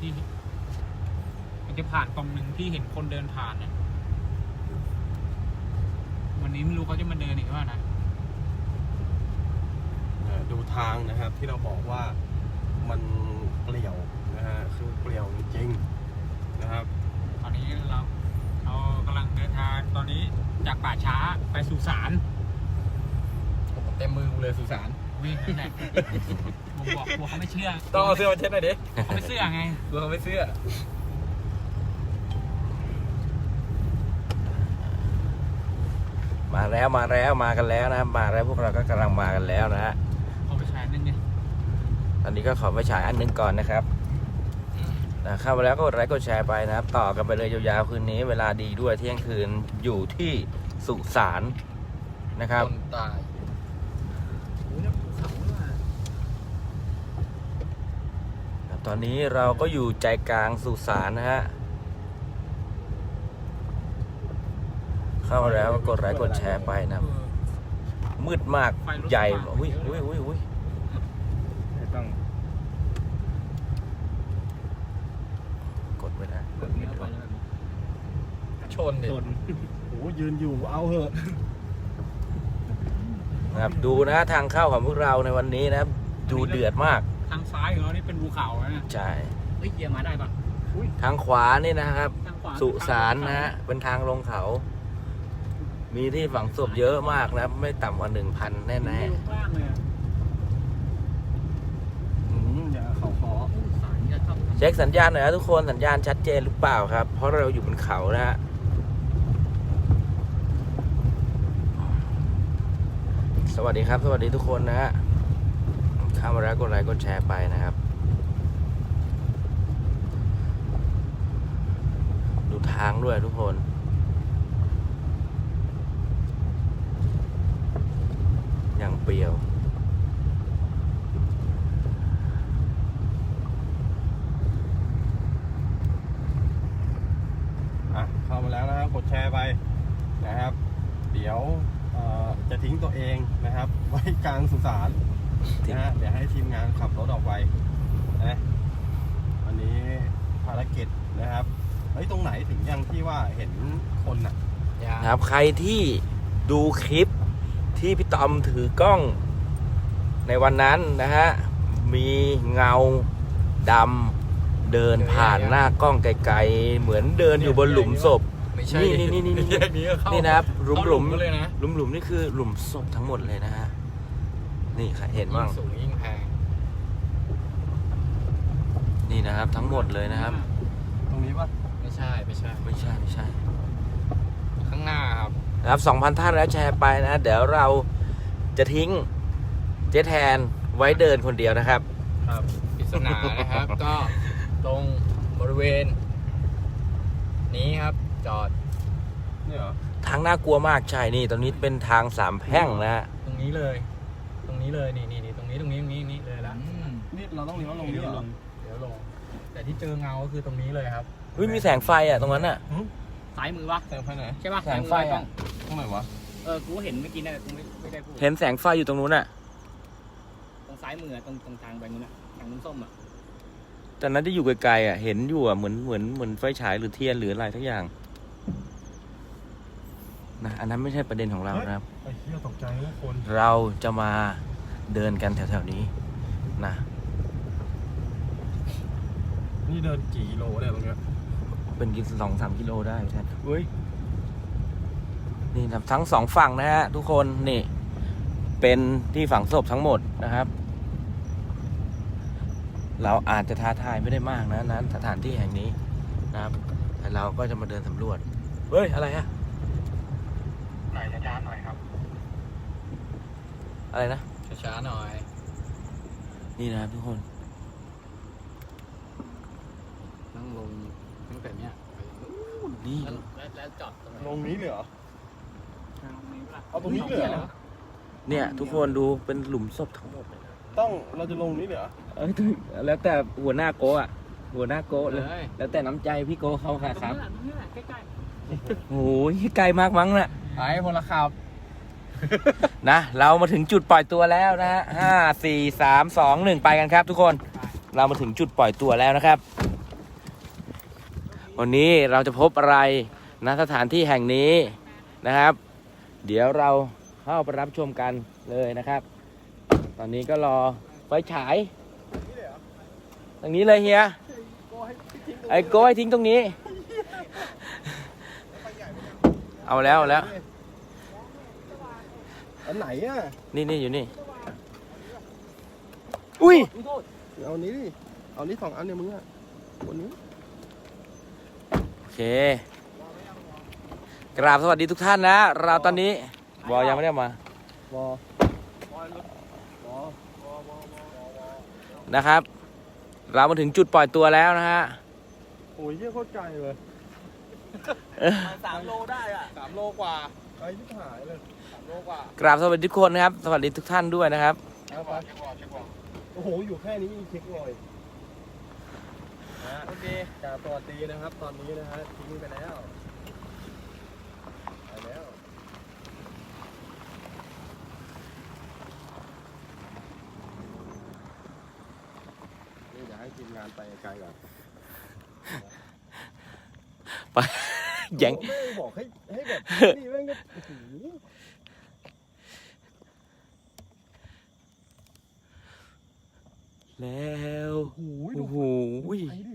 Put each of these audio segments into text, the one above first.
ที่มันจะผ่านตรงหนึ่งที่เห็นคนเดินผ่านเนี่ยวันนี้ไม่รู้เขาจะมาเดินอีกว่านะเอ่อดูทางนะครับที่เราบอกว่ามันเปลี่ยวนะฮะคือเปลี่ยวจริงๆนะครับ ตอนนี้เราเรากำลังเดินทางตอนนี้จากป่าช้าไปสุสานเต็มมือกูเลยสุสาน วิ่งนั่นแหละผมบอกกลัวเขาไม่เชื่อต้องเอาเสื้อมาเช็ดหน่อยดิเขาไม่เชื่อไงกลัวเขาไม่เสื้อ มาแล้วมาแล้วมากันแล้วนะครับมาแล้วพวกเราก็กำลังมากันแล้วนะฮะเขาไปใช้นั่นไงตอนนี้ก็ขอไปฉายอันหนึงก่อนนะครับนะเข้ามาแล้วก็กดไลค์กดแชร์ไปนะครับ ต่อกันไปเลยยาวๆคืนนี้ เวลาดีด้วยเที่ยงคืนอยู่ที่สุสานนะครับ คนตาย ตอนนี้เราก็อยู่ใจกลางสุสานนะฮะ เข้ามาแล้วก็กดไลค์กดแชร์ไปนะครับมืดมากใหญ่อุ้ยอุ้ยอุ้ยอุ้ยต้องกดไม่ได้ชนดิโอ้โหยืนอยู่เอาเหอะนะครับดูนะทางเข้าของพวกเราในวันนี้นะครับ ดูเดือดมาก ทางซ้ายของเรานี่เป็นภูเขาแล้วนะใช่เฮ้ยเกียร์มาได้ปะทางขวานี่นะครับ ทางขวาสุสานนะฮะเป็นทางลงเขา มีที่ฝังศพเยอะมากนะครับไม่ต่ำกว่าหนึ่งพันแน่ลงล่างเลยอะอืมอย่าเขาขอสายจะต้องๆเช็คสัญญาณหน่อยนะทุกคนสัญญาณชัดเจนหรือเปล่าครับ เพราะเราอยู่บนเขานะฮะสวัสดีครับ สวัสดีทุกคนนะฮะ เข้ามาแล้วกดไลค์กดแชร์ไปนะครับ ดูทางด้วยทุกคนยังเปรียวอะเข้ามาแล้วนะครับกดแชร์ไปนะครับ เดี๋ยวจะทิ้งตัวเองนะครับ ไว้กลางสุสาน นะฮะเดี๋ยวให้ทีมงานขับรถออกไปนะวันนี้ภารกิจนะครับเฮ้ยตรงไหนถึงยังที่ว่าเห็นคนอะยานะครับ ใครที่ดูคลิปที่พี่ตอมถือกล้องในวันนั้นนะฮะ มีเงาดำเดินผ่านหน้ากล้องไกลๆ เหมือนเดินอยู่บนหลุมศพไม่ใช่นี่นี่นี่นี่แยกนี้ก็เข้านี่นะครับหลุมเข้าหลุมก็เลยนะหลุมหลุมนี่คือหลุมศพทั้งหมดเลยนะฮะ นี่ใครเห็นยิ่บ้างงสูงยิ่งแพงนี่นะครับ ทั้งหมดเลยนะครับ ตรงนี้ปะไม่ใช่ไม่ใช่ ไม่ใช่ไม่ใช่ข้างหน้าครับ นะครับ 2,000 ท่านแล้วแชร์ไปนะ เดี๋ยวเราจะทิ้งเจ๊แทนไว้เดินคนเดียวนะครับ ครับปริศนานะครับ ก็ตรงบริเวณ นี้ครับ จอด เนี่ยเหรอ ทางน่ากลัวมากใช่นี่ตรงนี้เป็นทางสามแพร่งนะฮะตรงนี้เลย ตรงนี้เลยนี่นี่นี่ตรงนี้ตรงนี้ตรงนี้นี่เลยละนี่เราต้องเลี้ยวลงนี่เหรอเดี๋ยวลง แต่ที่เจอเงาก็คือตรงนี้เลยครับเฮ้ยมีแสงไฟอะตรงนั้นอะซ้ายมือวะแสงไฟไหนใช่ปะแสงไฟอะตรงไหนวะเออกูเห็นเมื่อกี้นะแต่กูไม่ไม่ได้พูดเห็นแสงไฟอยู่ตรงนู้นอะตรงซ้ายมืออะตรงตรงทางไปนู้นอะทางนู้นส้มอะแต่นั้นที่อยู่ไกลๆอะเห็นอยู่อะเหมือนเหมือนเหมือนไฟฉายหรือเทียนหรืออะไรทั้งอย่าง นะอันนั้นไม่ใช่ประเด็นของเรานะครับ ไอ้เหี้ยตกใจว่าคนเราจะมาเดินกันแถวๆนี้นะนี่เดินกี่กิโลเนี่ยตรงเนี้ยเป็นกินสองสามกิโลได้ใช่เฮ้ยนี่ครับทั้งสองฝั่งนะฮะทุกคนนี่เป็นที่ฝังศพทั้งหมดนะครับ เราอาจจะท้าทายไม่ได้มากนะนั้นสถานที่แห่งนี้นะครับ แต่เราก็จะมาเดินสำรวจ เฮ้ย อะไรฮะไหน ช้าๆหน่อยครับ อะไรนะ ช้าๆหน่อย นี่นะครับทุกคน นั่งลงตั้งแต่เนี้ยไปนี่ แล้วแล้วแล้วจอดตรงไหนลงนี้เลยเหรอทางนี้ปะเอาตรงนี้เลยเหรอเนี่ย ทุกคนดูเป็นหลุมศพทั้งหมดเลยนะต้องเราจะลงนี้เลยเหรอเอ้ยแล้วแต่หัวหน้าโกะอะ หัวหน้าโกะเลยเลยแล้วแต่น้ำใจพี่โกะเขาค่ะครับตรงนี้แหละตรงนี้แหละใกล้โอ้ยไกลมากมั้งน่ะ ไอ้พลขับ นะ เรามาถึงจุดปล่อยตัวแล้วนะฮะห้าสี่สามสองหนึ่งไปกันครับ ทุกคน เรามาถึงจุดปล่อยตัวแล้วนะครับ วันนี้เราจะพบอะไรณสถานที่แห่งนี้นะครับ เดี๋ยวเราเข้าไปรับชมกันเลยนะครับ ตอนนี้ก็รอไฟฉายตรงนี้เลยเฮียไอ้โก้ให้ทิ้งตรงนี้ เอาแล้วเอาแล้ว อันไหนอะนี่นี่อยู่นี่ อุ้ยเอานี้ดิเอานี้สองอันเนี่ยมึงอะวันนี้โอเค กราบสวัสดีทุกท่านนะ เราตอนนี้บอยังไม่ได้มา วอนะครับ เรามาถึงจุดปล่อยตัวแล้วนะฮะ โอ้ยเยี่ยโคตรไกลเลย สามโลได้อะสามโลกว่าไกลที่หายเลยสามโล กว่ากราบสวัสดีทุกคนนะครับ สวัสดีทุกท่านด้วยนะครับเอาไปโอ้โห อยู่แค่นี้ยังเช็คเลยนะโอเคกราบสวัสดีนะครับ ตอนนี้นะฮะทิ้งไปแล้วไปแล้วนี่เดี๋ยวให้ทีมงานไปไกลก่อนไปแยังโอ้แม่งบอกให้ให้แบบนี่แม่งก็โอ้โห แล้วโอ้โหโอ้โหดูไฟดิ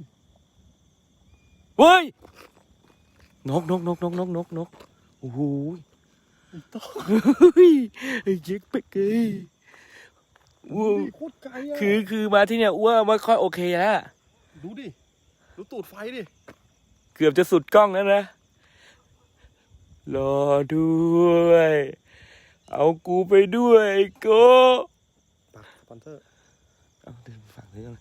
เฮ้ยนกนกนกนกนกนกนกโอ้โหเฮ้ยไอ้เจ๊กเป็กเอ้ยดูว้าวดิโคตรไกลอะคือคือมาที่เนี่ยอ้วไม่ค่อยโอเคแล้วดูดิดูตูดไฟดิ เกือบจะสุดกล้องแล้วนะ รอด้วย เอากูไปด้วยไอ้โก็ปักสปอนเซอร์ เอาเดินฝั่งนี้ก่อน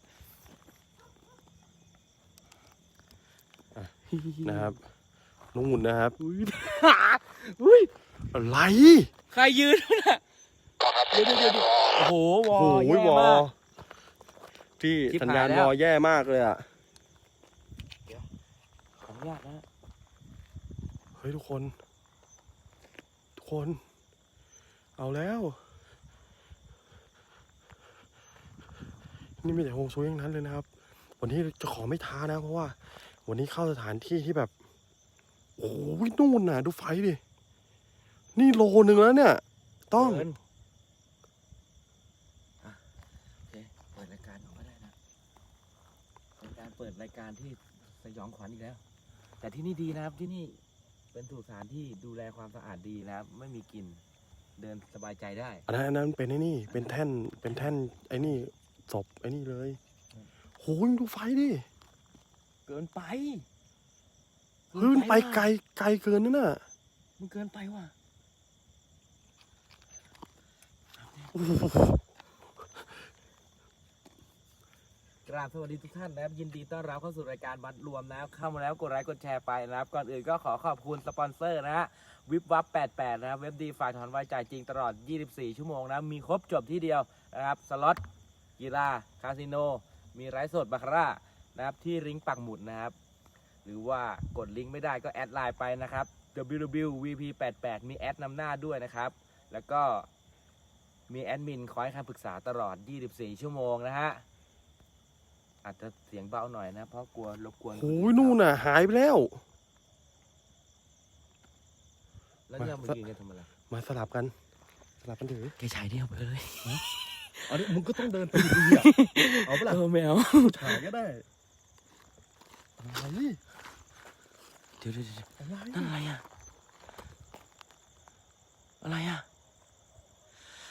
นะครับน้องหุ่นนะครับอุ้ยอุ้ยอะไร ใครยืนน่ะเดี๋ยวเดี๋ยวเดี๋ยวโอ้โหวอโอ้โหแย่วอมากที่สัญญาณวอแย่มากเลยอะเดี๋ยวขออนุญาตนะเฮ้ยทุกคน ทุกคน เอาแล้ว นี่มีแต่โฮงซุยทั้งนั้นเลยนะครับ วันนี้จะขอไม่ท้านะ เพราะว่า วันนี้เข้าสถานที่ที่แบบ โอ้ยนู่นน่ะดูไฟดิ นี่โลนึงแล้วเนี่ย ต้องเดินอะโอเคเปิดรายการออกก็ได้นะเป็นการเปิดรายการที่สยองขวัญอีกแล้ว แต่ที่นี่ดีนะครับที่นี่เป็นสุสานที่ดูแลความสะอาดดีนะครับ ไม่มีกลิ่นเดินสบายใจได้ อันนั้นอันนั้นเป็นไอ้นี่ เป็นแท่นเป็นแท่นไอ้นี่ ศพไอ้นี่เลย โหยงดูไฟดิ เกินไปเฮ้ยมันไปไกลไกลเกินนั่นน่ะ มันเกินไปว่ะโอ้โหกราบสวัสดีทุกท่านนะครับยินดีต้อนรับเข้าสู่รายการบัตรรวมนะครับเข้ามาแล้วกดไลค์กดแชร์ไปนะครับ ก่อนอื่นก็ขอขอบคุณสปอนเซอร์นะฮะวิบวับ88 นะครับ เว็บดีฝ่ายถอนไวจ่ายจริงตลอด 24 ชั่วโมงนะ มีครบจบที่เดียวนะครับ สล็อต กีฬาคาสิโน มีไร้สดบาคาร่านะครับที่ลิงก์ปักหมุดนะครับ หรือว่ากดลิงก์ไม่ได้ก็แอดไลน์ไปนะครับ www.vp88 มีแอดนำหน้าด้วยนะครับ แล้วก็มีแอดมินคอยให้คำปรึกษาตลอด 24 ชั่วโมงนะฮะ อาจจะเสียงเบาหน่อยนะ เพราะกลัวรบกวนโหยนู่นน่ะ หายไปแล้ว แล้วเนี่ยมายืนกันทำอะไร มาสลับกัน สลับกันถือแกฉายเดียวไปเลยเอาดิมึงก็ต้องเดินไปดีอะเอาเปะล่าเออไม่เอาถ่ายก็ได้อะไรเดี๋ยวเดี๋ยวเดี๋ยวอะไรนั่นอะไรอะอะไรอะ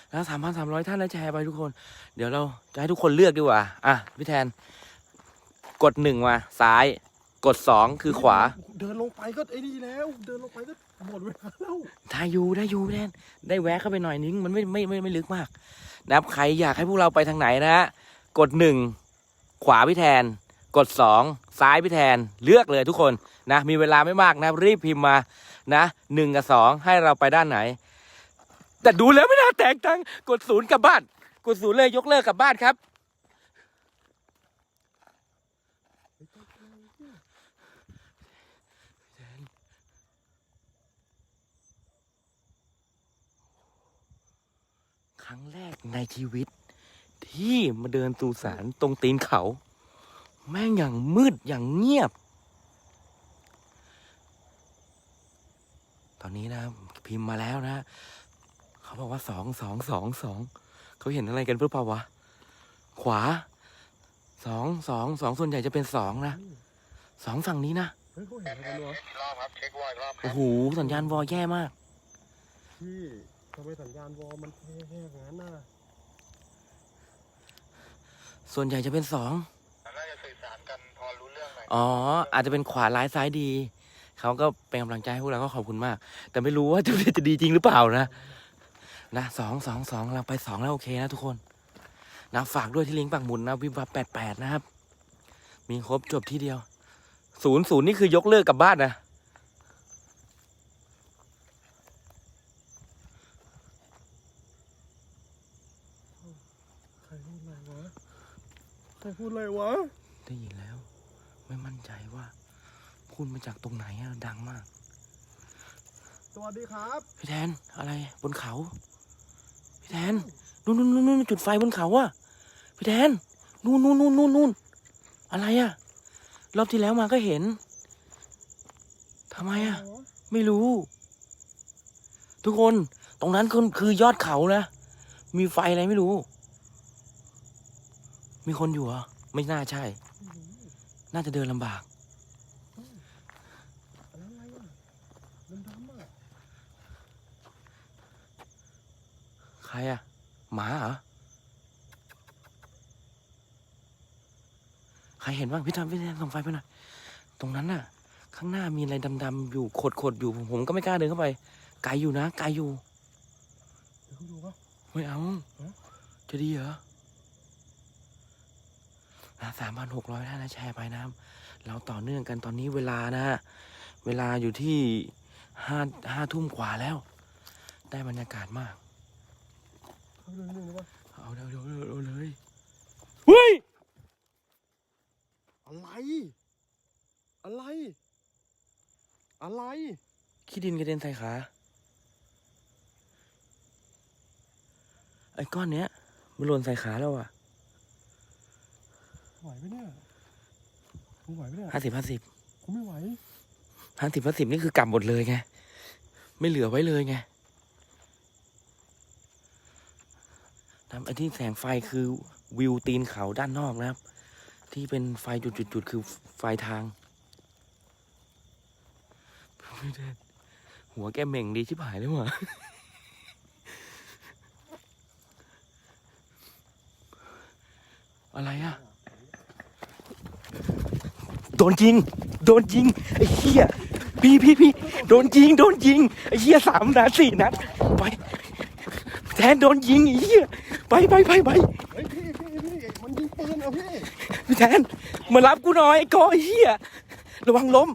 แล้วสามพันสามร้อยท่านแล้วแชร์ไปทุกคน เดี๋ยวเราจะให้ทุกคนเลือกดีกว่า อะพี่แทน กดหนึ่งมาซ้าย กดสองคือขวา เดินลงไปก็ไอ้นี่แล้ว เดินลงไปก็หมดเวลาแล้วได้อยู่ได้อยู่พี่แทนได้แวะเข้าไปหน่อยนึงมันไม่ไม่ไม่ไม่ลึกมาก นะครับใครอยากให้พวกเราไปทางไหนนะฮะกดหนึ่งขวาพี่แทน กดสองซ้ายพี่แทนเลือกเลยทุกคนนะมีเวลาไม่มากนะรีบพิมพ์มานะหนึ่งกับสองให้เราไปด้านไหน แต่ดูแล้วไม่น่าแตกตังกดศูนย์กลับบ้าน กดศูนย์เลยยกเลิกกลับบ้านครับ รั้งแรกในชีวิต ที่มาเดินสู่สารตรงตีนเขา แม่งอย่างมืดอย่างเงียบ ตอนนี้นะ พิมพ์มาแล้วนะ เขาบอกว่าสองสองสองสองเขาเห็นอะไรกันเพื่อเปล่าวะ ขวาสองสองสองส่วนใหญ่จะเป็นสองนะสองฝั่งนี้นะโอ้โหสัญญาณวอแย่มาก ที่ ทำไมสัญญาณวอลมันแห้งๆอย่างนั้นน่ะส่วนใหญ่จะเป็นสอง น่าจะสื่อสารกันพอรู้เรื่องหน่อยอ๋อ อาจจะเป็นขวาร้ายซ้ายดี เขาก็เป็นกำลังใจให้พวกเราก็ขอบคุณมาก แต่ไม่รู้ว่าจะจะดีจริงหรือเปล่านะ นะสองสองสองเราไปสองแล้วโอเคนะทุกคน นะฝากด้วยที่ลิงก์ปักหมุนนะวิบวับแปดแปดนะครับ มีครบจบที่เดียว ศูนย์ศูนย์นี่คือยกเลิกกลับบ้านนะ ใครพูดอะไรวะ ใครพูดอะไร วะ ได้ยินแล้ว ไม่มั่นใจว่าพูดมาจากตรงไหนอะดังมาก สวัสดีครับ พี่แทนอะไรบนเขา พี่แทนนู่นนู่นนู่นนู่นจุดไฟบนเขาอะพี่แทนนู่นนู่นนู่นนู่นนู่นอะไรอะรอบที่แล้วมาก็เห็นทำไมอะไม่รู้ ทุกคนตรงนั้นคือคือยอดเขานะมีไฟอะไรไม่รู้ มีคนอยู่เหรอ ไม่น่าใช่ น่าจะเดินลำบากอะไรอะดำๆอะใครอะหมาเหรอ ใครเห็นบ้างพี่ทำพี่แทนส่องไฟไปหน่อย ตรงนั้นน่ะ ข้างหน้ามีอะไรดำๆอยู่ขดๆอยู่ผมผมก็ไม่กล้าเดินเข้าไป ไกลอยู่นะ ไกลอยู่เดี๋ยวคุณดูปะไม่เอาฮะจะดีเหรอ สามพันหกร้อยท่านนะแชร์ไปนะครับ เราต่อเนื่องกันตอนนี้เวลานะฮะ เวลาอยู่ที่ห้าห้าทุ่มกว่าแล้ว ได้บรรยากาศมากเขาเรื่องนึงได้ปะเอาเร็วเร็วเร็วเร็วเลยเฮ้ย อะไร อะไร อะไรขี้ดินกระเด็นใส่ขาไอ้ก้อนเนี้ยมันหล่นใส่ขาแล้วอะ ไหวไหมเนี่ยกูไหวไหมเนี่ยห้าสิบห้าสิบกูไม่ไหวห้าสิบห้าสิบนี่คือกลับหมดเลยไง ไม่เหลือไว้เลยไงทำไอ้ที่แสงไฟคือวิวตีนเขาด้านนอกนะครับ ที่เป็นไฟจุดๆๆคือไฟทางหัวแกเหม่งดีชิบหายเลยว่ะอะไรอะโดนยิง โดนยิงไอ้เหี้ยพี่พี่พี่โดนยิงโดนยิงไอ้เหี้ยสามนัดสี่นัดไปแทนโดนยิงไอ้เหี้ยไปไปไปไปเฮ้ยพี่พี่พี่มันยิงปืนเหรอพี่พี่แทนมารับกูหน่อยไอ้กอไอ้เหี้ยระวังล้ม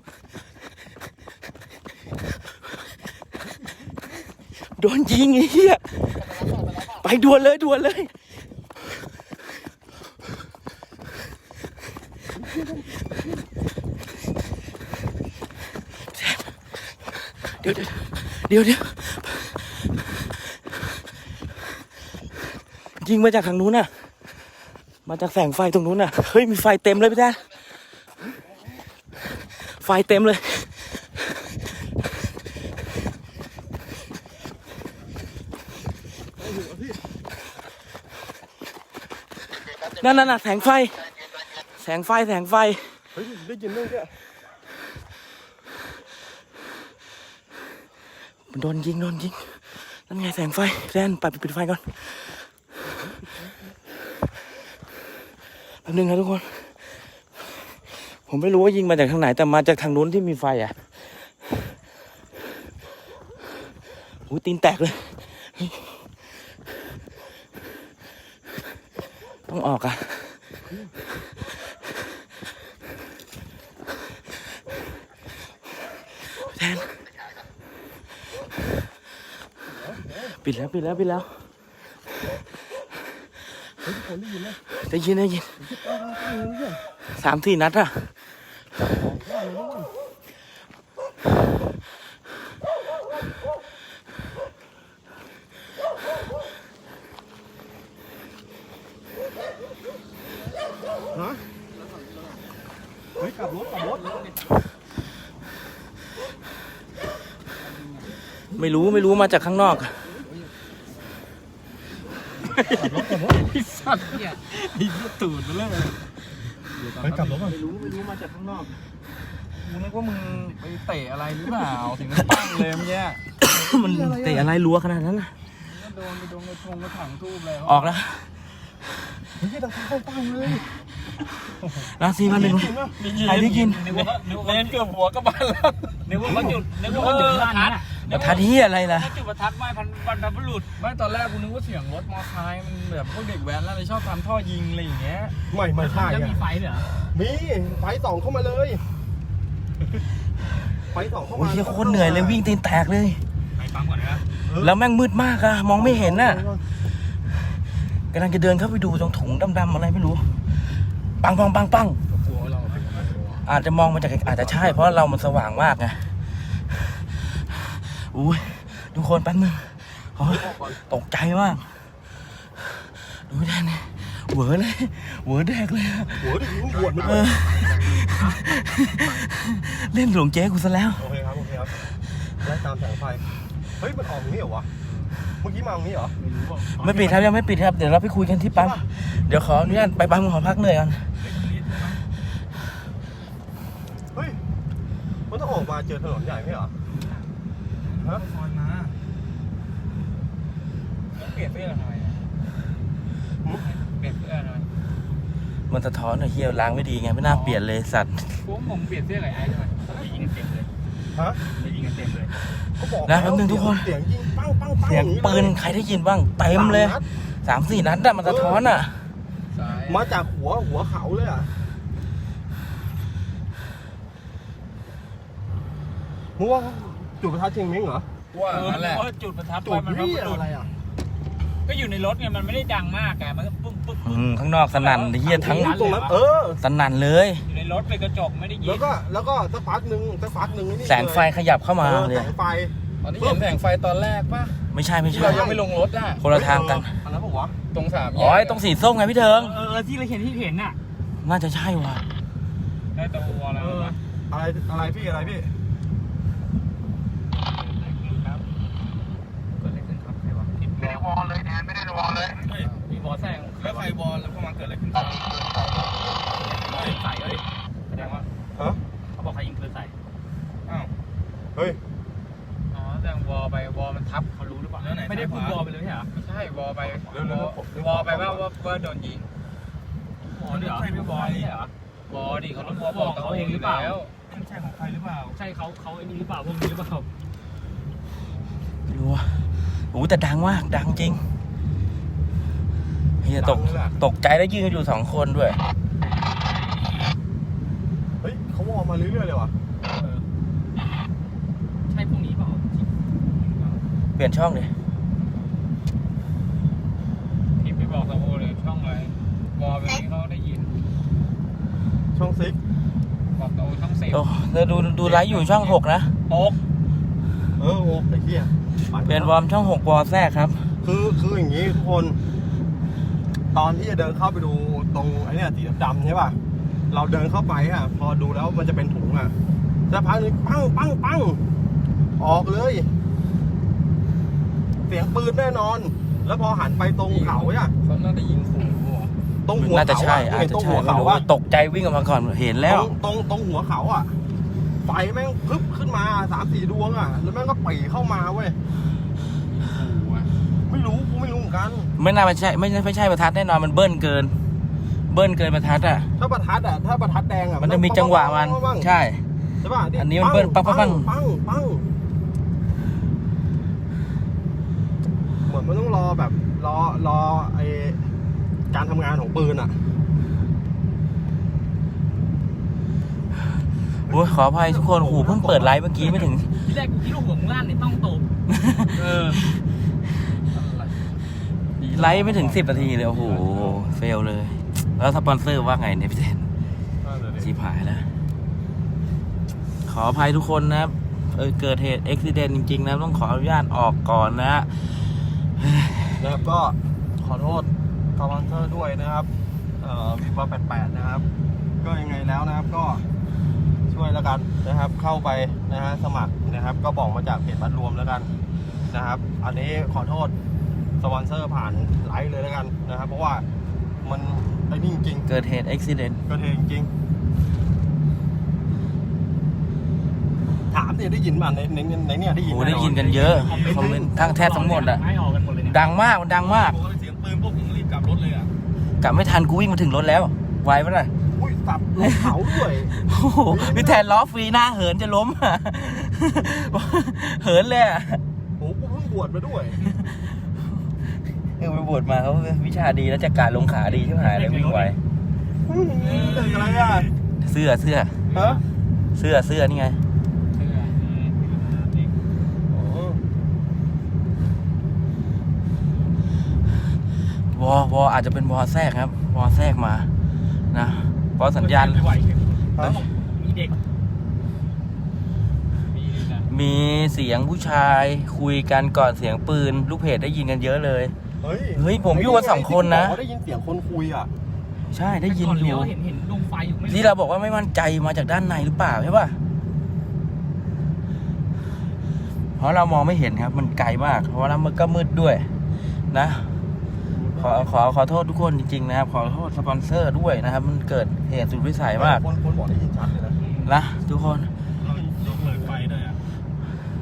โดนยิงไอ้เหี้ยไปด่วนเลยด่วนเลย เดี๋ยวเดี๋ยวเดี๋ยวยิงมาจากทางนู้นน่ะ มาจากแสงไฟตรงนู้นน่ะ เฮ้ยมีไฟเต็มเลยพี่แท้ไฟเต็มเลยนั่นน่ะน่ะแสงไฟ แสงไฟแสงไฟเฮ้ยได้ยินเรื่องเนี่ย โดนยิงโดนยิงนั่นไงแสงไฟแทนไปปิดไฟก่อนแป๊บนึงนะทุกคน ผมไม่รู้ว่ายิงมาจากทางไหน แต่มาจากทางนู้นที่มีไฟอะหูตีนแตกเลย ต้องออกอะ ปิดแล้วปิดแล้วปิดแล้วได้ยินได้ยินได้ยินสามสี่นัดอะฮะเฮ้ยกลับรถกลับรถไม่รู้ไม่รู้มาจากข้างนอก ไอ้สัตว์เนี่ยไอ้ตูดมันเริ่มเลยเฮ้ยกลับรถก่อนไม่รู้ไม่รู้มาจากข้างนอกกูนึกว่ามึงไปเตะอะไรหรือเปล่าถึงมันปั้งเลยเมื่อกี้มันเตะอะไรรัวขนาดนั้นน่ะก็โดนไปโดนกระทงกระถังทูบเลยออกแล้วเฮ้ยดังเข้าปังเลยราศีมาหนึ่งใครที่กินนึกว่านึกว่าเล่นเกือบหัวก็บ้านแล้วนึกว่าเขาจุดนึกว่าเขาจุดร้านนั้นอะ ประทัดเฮียอะไรล่ะเขาจุดประทัดไหว้พันบรรพบุรุษไม่ตอนแรกกูนึกว่าเสียงรถมอเตอร์ไซค์มันแบบพวกเด็กแว้นแล้วเลยชอบทำท่อยิงอะไรอย่างเงี้ยไม่ไม่ใช่แล้วอะมีไฟเหรอมีไฟส่องเข้ามาเลยไฟส่องเข้าโอ้มายเฮียโคตรเหนื่อยเลยวิ่งตีนแตกเลยไปปั๊มก่อนนะแล้วแม่งมืดมากอะมองไม่เห็นน่ะกำลังจะเดินเข้าไปดูตรงถุงดำๆอะไรไม่รู้ ปังปังปังปังกลัวเราเป็นอะไรวะอาจจะมองมาจากอาจจะใช่เพราะเรามันสว่างมากไง อุ้ยทุกคนแป๊บนึงโอ้ยตกใจมากดูไม่ได้เนี่ยเหวอเลยเหวอแดกเลยอะหัวดิบวชมันเออเล่นหลวงเจ๊กูซะแล้ว โอเคครับโอเคครับไล่ตามแสงไฟเฮ้ยมันออกอย่างนี้เหรอวะเมื่อกี้มาอย่างนี้เหรอไม่ปิดครับยังไม่ปิดครับ เดี๋ยวเราไปคุยกันที่ปั๊มเดี๋ยวขออนุญาตไปปั๊มขอพักเหนื่อยก่อนเฮ้ยมันต้องออกมาเจอถนนใหญ่ไม่เหรอ ฮะซอยมาเปลี่ยนเสื้อหน่อยเปลี่ยนเสื้อหน่อยมันสะท้อนอะเฮียล้างไม่ดีไงไม่น่าเปลี่ยนเลยสัตว์กูว่าผมเปลี่ยนเสื้อกับไอ้ใช่ไหมไปยิงกันเต็มเลยฮะไปยิงกันเต็มเลยเขาบอกนะแป๊บนึงทุกคนเสียงยิงปังปังปังเสียงอาปืนใครได้ยินบ้างเต็มเลยสานัดสามสี่นัดอะมันสะท้อนอะซ้ายมาจากหัวหัวเขาเลยอะมึงว่า จุดประทัดเชียงเม้งเหรอว่านั่นแหละเออจุดประทัดจุไว้ดมันที่บุรุษอะไรอะก็อยู่ในรถไงมันไม่ได้ดังมากไงมันก็ปุ๊บปุ๊บอืมข้างนอกสนั่นเฮียทั้งตรงนั้นเออ สนั่นเลย อยู่ในรถเลยกระจกไม่ได้ยิแล้วนก็แล้วก็สักพักหนึ่งสักพักหนึ่งนี่แสงไฟขยับเข้ามาเออเลแสย งไฟตอนนี้เห็นแสงไฟตอนแรกป่ะไม่ใช่ไม่ที่ใช่ เรายังไม่ลงรถอะ คนละทางกันอันนั้นบอกว่าตรงสามแยกอ๋อไอ้ตรงสีส้มไงพี่เทิง เออเออที่เราเห็นที่เห็นน่ะน่าจะใช่ว่ะได้ตัวอะไรวะอะไรอะไรพี่อะไรพี่ ครับเกิดอะไรขึ้นครับใครวะ ไม่ได้วอล เลยแทนไม่ได้วอลเลยมีบอสแซงแล้วไฟบอลแล้วพอมาเกิดอะไรขึ้นใส่เอ้ยแสดงว่าฮะเขาบอกใครยิงปืนใส่อ้าวเฮ้ยอ๋อแสดงวอลไปวอลมันทับเขารู้หรือเปล่าแล้วไหนไม่ได้พูดวอลไปเลยใช่เหรอไม่ใช่วอลไปเร็วๆวอลเร็วๆวอลไปว่าว่าว่าโดนยิงวอลเหรอไม่วอลนี่เหรอวอลดิเขาต้องวอลบอกเขาเองหรือเปล่าไม่ใช่ของใครหรือเปล่า ใช่เขาเขาไอ้นี่หรือเปล่าพวกนี้หรือเปล่าไม่รู้ว่ะ โอ้แต่ดังมาก ดังจริงเฮียตกดังเลยอะตกใจแล้วยืนกันอยู่สองคนด้วย เฮ้ยเขาวอลมาเรื่อยๆเลยว่ะใช่พวกนี้เปล่าเปลี่ยนช่องดิพิมพ์ไปบอกตะโอเลยช่องอะไรวอลแบบนี้เขาได้ยิน ช่องซิกบอกตะโอช่องเซฟโอ้เราดูดูไลฟ์อยู่ช่องหกนะโอ๊ก เออโอ้ไอ้เหี้ยเปลี่ยนวอร์มช่องหกวอลแทรกครับ คือคืออย่างนี้ทุกคน ตอนที่จะเดินเข้าไปดูตรงไอ้เนี่ยสีดำๆใช่ป่ะเราเดินเข้าไปอะ พอดูแล้วมันจะเป็นถุงอะสักพักหนึงปังปังปังออกเลย เสียงปืนแน่นอน แล้วพอหันไปตรงเขาอะเขาน่าจะยิงขู่เหรอตรงหัวน่าจะเขาใช่อะอาจเห็นจะตรงใช่หัวไม่เขารู้อะตกใจวิ่งออกมาก่อนเห็นแล้ว ตรงตรงตรงหัวเขาอะ ไฟแม่งพึบขึ้นมาสามสี่ดวงอะ แล้วแม่งก็ปรีเข้ามาเว้ยขู่อะไม่รู้กูไม่รู้เหมือนกันไม่น่าไม่ใช่ไม่ใช่ไม่ใช่ประทัดแน่นอนมันเบิ้ลเกิน เบิ้ลเกินประทัดอะ ถ้าประทัดอะถ้าประทัดแดงอะมันจะมีจังหวะมันปังๆๆๆๆใช่ใช่ป่ะอันนี้มันเบิ้ลปังปังปังปังปังเหมือนมันต้องรอแบบรอรอไอการทำงานของปืนอะ โอ้ยขออภัยทุกคนโอ้โหเพิ่งเปิดไลฟ์เมื่อกี้ไม่ถึง ที่แรกกูคิดว่าหัวมึงลั่นในต้องตบเออไลฟ์ไม่ถึงสิบนาทีเลยโอ้โหเฟลเลย แล้วสปอนเซอร์ว่าไงเนี่ยพี่เทนชิบหายแล้วขออภัยทุกคนนะครับเออเกิดเหตุอุบิเหตุจริง ๆ นะต้องขออนุญาตออกก่อนนะนะครับก็ขอโทษสปอนเซอร์ด้วยนะครับ เอ่อมีเบอร์แปดนะครับ ก็ยังไงแล้วนะครับก็ ช่วยแล้วกันนะครับ เข้าไปนะฮะสมัครนะครับ ก็บอกมาจากเพจบัตรรวมแล้วกันนะครับ อันนี้ขอโทษสปอนเซอร์ผ่านไลฟ์เลยแล้วกันนะครับ เพราะว่ามันไอ้นี่จริงเกิดเหตุอุบิเหตุๆก็เทจริงๆถามเนี่ยได้ยินมาในในในเนี่ยได้ยินโอ้แได้ยินกันเยอะคอมเมนต์ทั้งแทบทั้งหมดอะให้ออกกันหมดเลยเนี่ยดังมากมันดังมากผมก็เสียงปืนพวกผมรีบกลับรถเลยอะกลับไม่ทันกูวิ่งมาถึงรถแล้ว ไวปะล่ะ อุ้ยสับลงเขาด้วยโอ้โหพี่แทนล้อฟรีหน้าเหินจะล้มอะเหินเลยอะโอ้กูเพิ่งบวชมาด้วยเออไปบวชมาเขาวิชาดีแล้วจัดการลงขาดีใช่ไหมเลยวิ่งไวอะไรอะเสื้อเสื้อฮะเสื้อเสื้อนี่ไงวอวออาจจะเป็นวอแทรกครับ วอแทรกมานะ เพราะสัญญาณ ไม่ไหวเลยฮะ มีเด็กมีนะมีเสียงผู้ชายคุยกันก่อนเสียงปืน ลูกเพจได้ยินกันเยอะเลย เฮ้ยเฮ้ยผมอยู่กันสองคนนะ ได้ยินเสียงคนคุยอะ ใช่ได้ยินก่อนอเลี้ยยู่วเห็นเห็นดวงไฟอยู่ไม่ที่เราบอกว่าไม่มั่นใจมาจากด้านในหรือเปล่าใช่ป่ะเพราะเรามองไม่เห็นครับ มันไกลมาก เพราะว่ามันก็มืดด้วย นะ ขอขอขอโทษทุกคนจริงๆนะครับ ขอโทษสปอนเซอร์ด้วยนะครับ มันเกิดเหตุสุดวิสัยมากคนคนบอกได้ยินชัดเลยนะนะทุกคนเราเราเปิดไฟด้วยอะ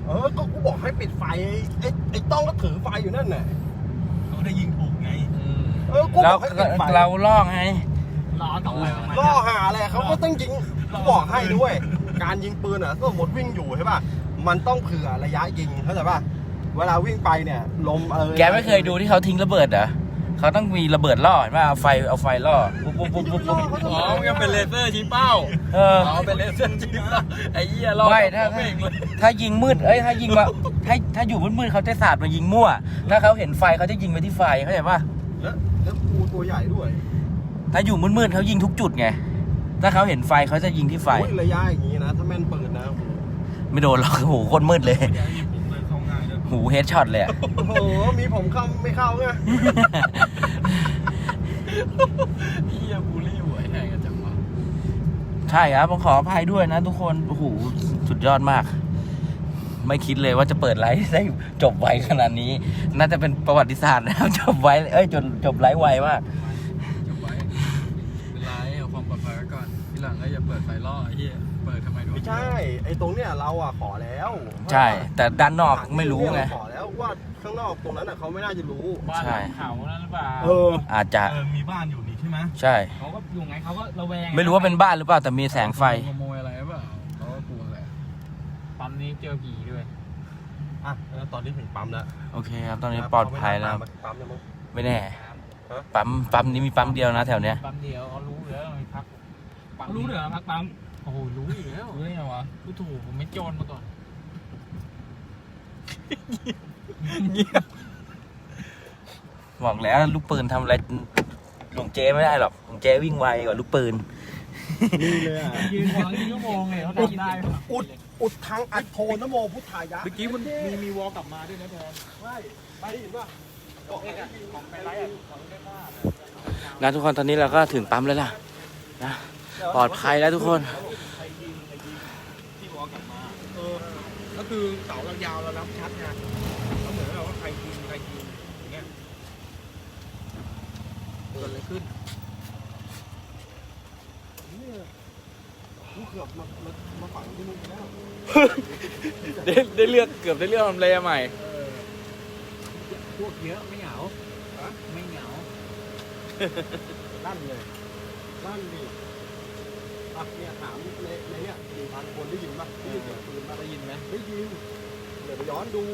เออก็กูบอกให้ปิดไฟไอ้ไอ้ต้องก็ถือไฟอยู่นั่นน่ะเขาได้ยิงถูกไงเออกูบเราอกให้ปิดไฟเราล่อไงล้อต่อไปประมาณล่อหาอะไรเขาก็ต้องยิงกูบอกให้ด้วย การยิงปืนอะถ้าสมมติวิ่งอยู่ใช่ป่ะมันต้องเผื่อระยะยิงเข้าใจป่ะเวลาวิ่งไปเนี่ยลมเออแกไม่เคยดูที่เขาทิ้งระเบิดเหรอ เขาต้องมีระเบิดล่อเห็นป่ะเอาไฟเอาไฟล่อปุ๊บปุ๊บปุ๊บปุ๊บปุ๊บอ๋อมันก็เป็นเลเซอร์ชี้เป้าเอออ๋อเป็นเลเซอร์ชี้เป้าไอ้เหี้ยล่อไม่ถ้าผมเองเลยถ้ายิงมืดเอ้ยถ้ายิงมาถ้าถ้าอยู่มืดๆเขาจะสาดมายิงมั่ว ถ้าเขาเห็นไฟเขาจะยิงไปที่ไฟเข้าใจป่ะแล้วแล้วกูตัวใหญ่ด้วยถ้าอยู่มืดๆเขายิงทุกจุดไงถ้าเขาเห็นไฟเขาจะยิงที่ไฟโอ้ยระยะอย่างนี้นะ ถ้าแม่นปืนนะไม่โดนหรอกโอ้โหโคนมืดเลย หูเฮดช็อตเลยอะ โอ้โห มีผมเข้าไม่เข้าไงเหี้ยบูลลี่หวยไหนกันจังวะใช่ครับผมขออภัยด้วยนะทุกคนโอ้โหสุดยอดมาก ไม่คิดเลยว่าจะเปิดไลฟ์ได้จบไวขนาดนี้ น่าจะเป็นประวัติศาสตร์นะครับจบไวเอ้ยจนจบไลฟ์ไวมาก จบไว้เป็นไรเอาความปลอดภัยไว้ ก่อนทีหลังก็อย่าเปิดไฟล่อไอ้เหี้ยเปิดทำไมด้วยไม่ใช่ไอ้ตรงเนี้ยเราอะขอแล้วใช่ แต่ด้านนอกไม่รู้ไง เาขอแล้วว่าข้างนอกตรงนั้นอะเขาไม่น่าจะรู้ บ้านใช่หลังเขานั่นหรือเปล่าเออ อาจจะเออมีบ้านอยู่นี่ใช่ไหมใช่ เขาก็อยู่ไงเขาก็ระแวงไม่รู้ว่าเป็นบ้านหรือเปล่าแต่มีแสงไฟ ขโมยอะไรหรือเปล่าเขาก็กลัวอะไรปั๊มนี้เจอผีด้วย อะแล้วตอนนี้ถึงปั๊มแล้วโอเคครับ ตอนนี้ปลอดภัยแล้วมาถึงปั๊มแล้วมั้ง ไม่แน่ฮะปั๊มปั๊มนี้มีปั๊มเดียวนะแถวเนี้ยปั๊มเดียวเขารู้อยู่แล้วมีพัก ปั๊มรู้เหรอพักปั๊มโอ้โหรู้อยู่แล้วรู้ได้ไงวะรู้ถูกผมไม่โจรมาก่อนบอกแล้วลูกปืนทำอะไรหลวงเจไม่ได้หรอกหลวงเจวิ่งไวกว่าลูกปืน นี่เลยอะยืนฟังชั่วโมงเลยเขาได้ได้อุดอุดทางอัดโทนโมพุทธายะเมื่อกี้มันมีมีวอลกลับมาด้วยนะแทนใช่ไปเห็นป่ะบอกเลยอะของไปไลท์อะของได้มากนะทุกคนตอนนี้เราก็ถึงปั๊มแล้วล่ะนะ ปลอดภัยแล้วทุกคนที่วอกลับมาเออก็คือเสาเรายาวเรานับชัดไงแล้วเหมือนเราว่าใครยิงใครยิงอย่างเงี้ยเกิดอะไรขึ้นเนี่ยกูเกือบมามามาฝังที่มึงแล้วได้ได้เลือกเกือบได้เลือกทำเลใหม่พวกเยอะไม่เหงาไม่เหงาลั่นเลยลั่นดิ อะเนี่ยถามในในเนี่ยสี่พันคนได้ยินป่ะได้ยินเสียงปืนป่ะได้ยินไหมได้ยินเดี๋ยวไปย้อนดู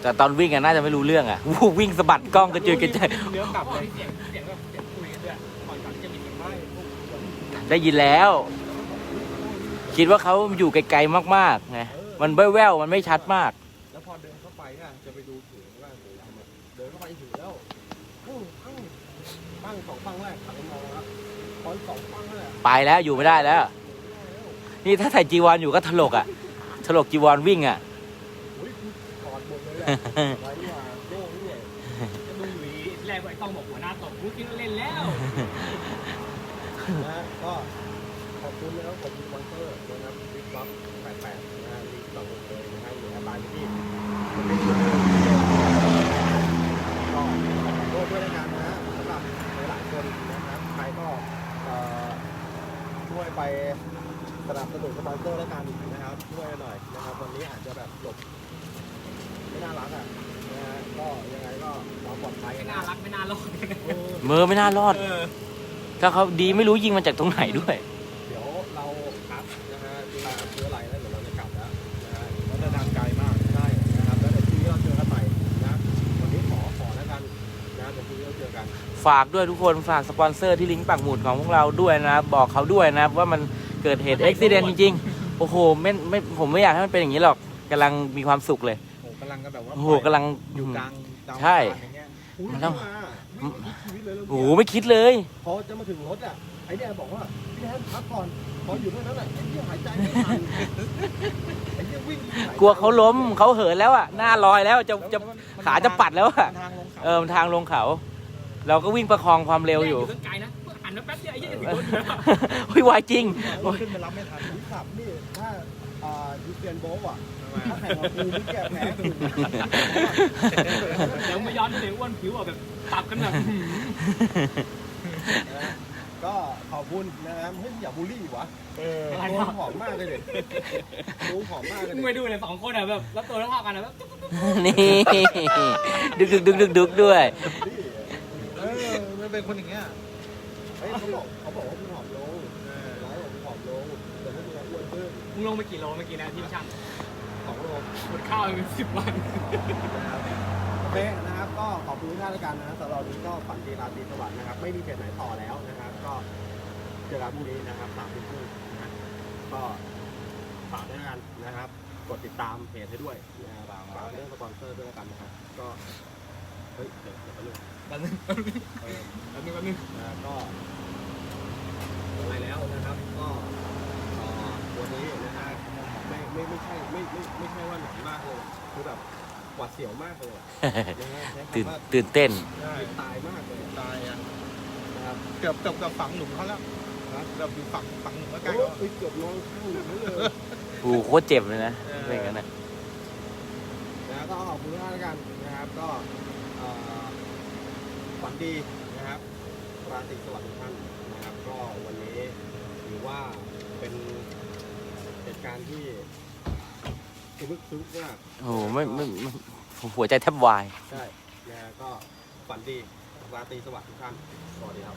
แต่ตอนวิ่งอะน่าจะไม่รู้เรื่องอะวูวิ่งสะบัดกล้องกระจุยกระจายเลี้ยวกลับเลยเสียงเสียงแบบเสียงคุยกันด้วยก่อนก่อนจะมีเสียงไล่ได้ยินแล้ว คิดว่าเขาอยู่ไกลๆมากๆไงมันแว่วๆมันไม่ชัดมาก แล้วพอเดินเข้าไปเนี่ยจะไปดูถึงว่าถึงทำอะเดินเข้าไปถึงแล้วปั้งปั้งปั้งสองปั้งแรกขับไปมองแล้ว พอสองปั้งแรกไปแล้วอยู่ไม่ได้แล้ว นี่ถ้าใส่จีวรอยู่ก็ถลกอะถลกจีวรวิ่งอะอุ้ยกูกอดหมดเลยแหละไว้ดีกว่าโล่งนี่จะดูอยู่ดีแรกไอ้ต้องบอกหัวหน้าตกกูคิดว่าเล่นแล้วนะก็ขอบคุณนะครับขอบคุณสปอนเซอร์นะครับบิ๊กบัฟ88นะฮะ เราเลยนะฮะอยู่ในบ้านที่มันเป็นจุดหนึ่งที่เราก็ขอโทษด้วยนะกันนะฮะสำหรับหลายๆคนนะครับใครก็เอ่อช่ วยไปสนับสนุนสปอนเซอร์แล้วกันนะครับช่วยหน่อยนะครับวันนี้อาจจะแบบจบไม่น่ารักอะนะฮะก็ยังไงก็เราปลอดภัยไม่นะน่ารักไม่น่ารอดเออเมอไม่น่ารอด เออ ถ้าเขาดีไม่รู้ยิงมาจากตรงไหนด้วย ฝากด้วยทุกคนฝากสปอนเซอร์ที่ลิงก์ปักหมุดของพวกเราด้วยนะครับบอกเขาด้วยนะครับว่ามันเกิดเหตุอุบิเหตุจริงๆ โอ้โหไม่ไม่ผมไม่อยากให้มันเป็นอย่างนี้หรอกกำลังมีความสุขเลยโอ้กำลังก็แบบว่าโอ้โหกำลังอยู่กลางดาวใช่อังคารอย่างเงี้ยอุ้ยมันต้องมาวิ่งชีวิตเลยแล้วโอ้โหเนี่ยไม่คิดเลย พอจะมาถึงรถอะไอ้เนี่ยบอกว่าพี่แฮนพักก่อนพออยู่เท่านั้นแหละไอ้เนี่ยหายใจไม่ทันไอ้เนี่ยวิ่งหายใจกลัวเขาล้มเขาเหินแล้วอะหน้าลอยแล้วจะจะแล้วมันมันขาจะปัดแล้วอะทางลงเขาเออมันทางลงเขา เราก็วิ่งประคองความเร็วอยู่ตั้งไกลนะหันมาแป๊บเดียวไอ้เหี้ยถึงรถอยู่แล้วเฮ้ยวายจริงโอ้ยขึ้นไปรับไม่ทันนี่ขับนี่ถ้าอ่ายูเซียนโบว์อะถ้าแข่งกับกูนี่แกแพ้กูเดี๋ยวมาย้อนไปเลยอ้วนผิวอะแบบตับกันแบบนะก็ขอบคุณนะครับเฮ้ยอย่าบูลลี่วะอะไรตัววะผอมมากเลยเด็กดูผอมมากเลยมึงเด็ไปกดูเลยสองคนอะแบบรับตัวแล้วพากันอะแบบนี่ดึกดึกดึกดึกดึกด้วยเออมันเป็นคนอย่างเงี้ยเฮ้ยเขาบอกเขาบอกว่าคุณผอมลงเออร้อยบอกคุณผอมลงแต่ถ้าคุณอ้วนขึ้นมึงลงไปกี่โลเมื่อกี้นะที่ช่างสองโลหมดข้าวเป็นสิบวัน นะครับโอเคนะครับ ก็ขอบคุณทุกท่านแล้วกันนะครับสำหรับวันนี้ก็ฝันดีราตรีสวัสดิ์นะครับ ไม่มีเพจไหนต่อแล้วนะครับ ก็เจอกันพรุ่งนี้นะครับสามทุ่มครึ่งนะก็ฝากด้วยแล้วกันนะครับ กดติดตามเพจให้ด้วยนะครับฝากเรื่องสปอนเซอร์ด้วยแล้วกันนะครับก็เฮ้ยเดี๋ยวเดี๋ยวแป๊ บนึงแป๊บนึงเออแป๊บนึงแป๊บนึงนะก็อะไรแล้วนะครับ ก็เอ่อวันนี้นะฮะไม่ไม่ไม่ใช่ไม่ไม่ไม่ใช่ว่าหนักมากเลยคือแบบหวาดเสียวมากเลยอะนะฮะใช้ตื่นคำว่าตื่นเต้นใช่ตายมากเลยตายอะนะครับเกือบเกือบเกือบฝังหลุมเขาแล้วนะเกือบอยู่ฝังฝังหลุมแล้วใกล้โอ้เขายเกือบนอนข้างหนึ่งเลย โอ้โหโคตรเจ็บเลยนะเป็นอย่างนั้นนะ นะก็ขอบคุณมากแล้วกันนะครับก็เอ่อ ฝันดีนะครับราตรีสวัสดิ์ทุกท่านนะครับ ก็วันนี้ถือว่าเป็นเหตุการณ์ที่คึกคึกมากโอ้โหไม่ไม่ไม่หัวใจแทบวาย ใช่นะฮะก็ฝันดีราตรีสวัสดิ์ทุกท่านสวัสดีครับ